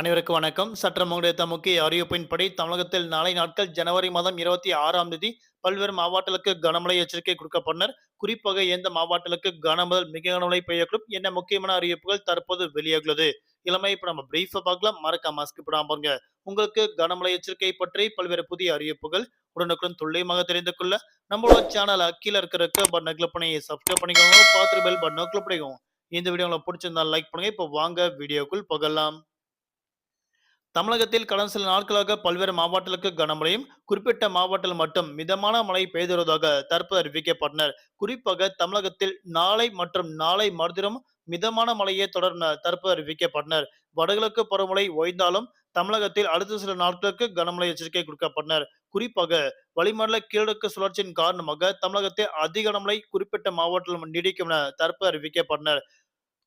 அனைவருக்கும் வணக்கம். சற்றம் கிடைத்த முக்கிய அறிவிப்பின்படி தமிழகத்தில் நாளை நாட்கள் ஜனவரி மாதம் இருபத்தி ஆறாம் தேதி பல்வேறு மாவட்டங்களுக்கு கனமழை எச்சரிக்கை கொடுக்கப்பட்டனர். குறிப்பாக எந்த மாவட்டங்களுக்கு கனமுதல் மிக கனமழை பெய்யக்கூடும் என்ன முக்கியமான அறிவிப்புகள் தற்போது வெளியாகுள்ளது இளமை இப்ப நம்ம பிரீஃபா பார்க்கலாம். மறக்க மாஸ்க் பண்ணாம பாருங்க. உங்களுக்கு கனமழை எச்சரிக்கை பற்றி பல்வேறு புதிய அறிவிப்புகள் உடனுக்குடன் துல்லியமாக தெரிந்து கொள்ள நம்மளோட சேனல் அக்கீழ இருக்கிற பட்டனை கிளிக் பண்ணி சப்ஸ்கிரைப் பண்ணிக்கோங்க. பார்த்துட்டு பெல் பட்டனை கிளிக் பண்ணிக்கோங்க. இந்த வீடியோ உங்களுக்கு பிடிச்சிருந்தா லைக் பண்ணுங்க. இப்போ வாங்க வீடியோக்குள் போகலாம். தமிழகத்தில் கடந்த சில நாட்களாக பல்வேறு மாவட்டங்களுக்கு கனமழையும் குறிப்பிட்ட மாவட்டத்தில் மட்டும் மிதமான மழை பெய்து வருவதாக தற்போது அறிவிக்கப்பட்டனர். குறிப்பாக தமிழகத்தில் நாளை மற்றும் நாளை மறுதினம் மிதமான மழையே தொடர்ந்து தற்போது அறிவிக்கப்பட்டனர். வடகிழக்கு பருவமழை ஓய்ந்தாலும் தமிழகத்தில் அடுத்த சில நாட்களுக்கு கனமழை எச்சரிக்கை கொடுக்கப்பட்டனர். குறிப்பாக வளிமண்டல கீழடுக்கு சுழற்சியின் காரணமாக தமிழகத்தில் அதிக கனமழை குறிப்பிட்ட மாவட்டத்தில் நீடிக்கும் என தற்போது அறிவிக்கப்பட்டனர்.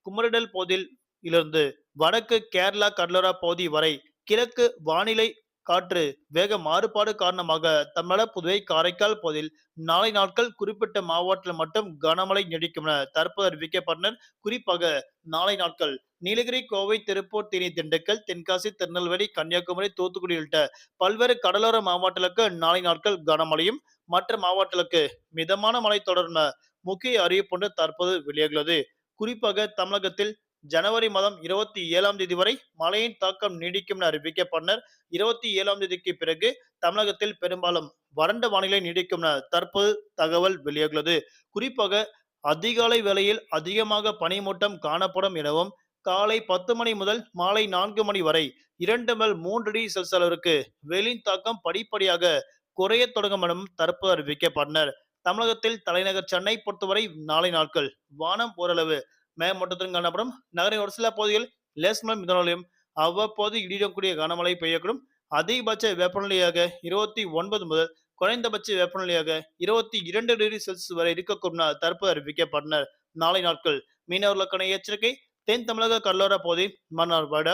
குமரிடல் பகுதியில் இருந்து வடக்கு கேரளா கடலோரா பகுதி வரை கிழக்கு வானிலை காற்று வேக மாறுபாடு காரணமாக தமிழக புதுவை காரைக்கால் பகுதியில் நாளை நாட்கள் குறிப்பிட்ட மாவட்டத்தில் மட்டும் கனமழை நீடிக்கும் என தற்போது அறிவிக்கப்பட்டனர் குறிப்பாக நாளை நாட்கள் நீலகிரி கோவை திருப்பூர் தேனி திண்டுக்கல் தென்காசி திருநெல்வேலி கன்னியாகுமரி தூத்துக்குடி உள்ளிட்ட பல்வேறு கடலோர மாவட்டங்களுக்கு நாளை நாட்கள் கனமழையும் மற்ற மாவட்டங்களுக்கு மிதமான மழை தொடர்ந்த முக்கிய அறிவிப்பு தற்போது வெளியாகிறது குறிப்பாக தமிழகத்தில் ஜனவரி மாதம் இருபத்தி ஏழாம் தேதி வரை மழையின் தாக்கம் நீடிக்கும் என அறிவிக்கப்பட்டனர் இருபத்தி ஏழாம் தேதிக்கு பிறகு தமிழகத்தில் பெரும்பாலும் வறண்ட வானிலை நீடிக்கும் என தற்போது தகவல் வெளியாகிறது குறிப்பாக அதிகாலை வேளையில் அதிகமாக பனிமூட்டம் காணப்படும் எனவும் காலை பத்து மணி முதல் மாலை நான்கு மணி வரை இரண்டு முதல் மூன்று டிகிரி செல்சியஸ் அளவிற்கு வெயிலின் தாக்கம் படிப்படியாக குறைய தொடங்கும் எனவும் தற்போது அறிவிக்கப்பட்டனர் தமிழகத்தில் தலைநகர் சென்னை பொறுத்தவரை நாளை நாட்கள் வானம் ஓரளவு மேகமூட்டத்துடன் காணப்படும் நகரின் ஒரு சில பகுதிகள் லேஸ்மலை மிதனாலையும் அவ்வப்போது இடியுடன் கனமழை பெய்யக்கூடும். அதிகபட்ச வெப்பநிலையாக இருபத்தி ஒன்பது முதல் குறைந்தபட்ச வெப்பநிலையாக இருபத்தி இரண்டு டிகிரி செல்சியஸ் வரை இருக்கக்கூடும் தற்போது அறிவிக்கப்பட்டனர். நாளை நாட்கள் மீனவர்களுக்கான எச்சரிக்கை. தென் தமிழக கடலோர பகுதி மன்னார் வட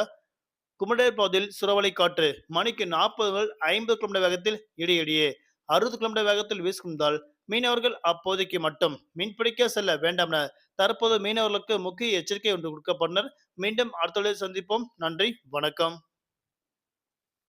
குமடேர் பகுதியில் சுறவலை காற்று மணிக்கு நாற்பது முதல் ஐம்பது கிலோமீட்டர் வேகத்தில் இடையிடையே. அறுபது கிலோமீட்டர் வேகத்தில் வீசுகின்றால் மீனவர்கள் அப்போதைக்கு மட்டும் மீன்பிடிக்க செல்ல வேண்டாம் என தற்போது மீனவர்களுக்கு முக்கிய எச்சரிக்கை ஒன்று கொடுக்கப்பட்டனர் மீண்டும் அடுத்த சந்திப்போம். நன்றி. வணக்கம்.